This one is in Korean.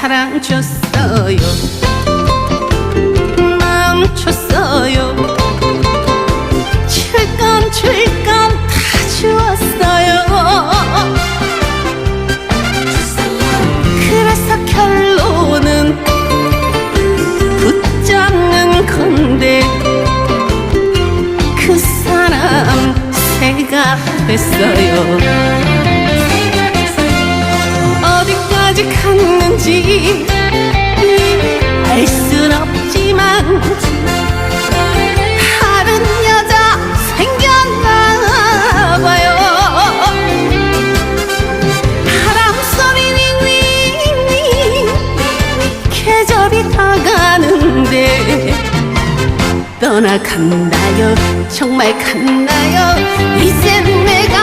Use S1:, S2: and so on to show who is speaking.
S1: 사랑 줬어요. 마음 줬어요. 칠감 칠감 다 주었어요. 그래서 결론은 붙잡는 건데 그 사람 새가 됐어요 어디까지 갔는지 알 순 없지만 다른 여자 생겼나 봐요. 바람 소리 윙윙 계절이 다가는데 떠나간다요? 정말 갔나요? 이젠 내가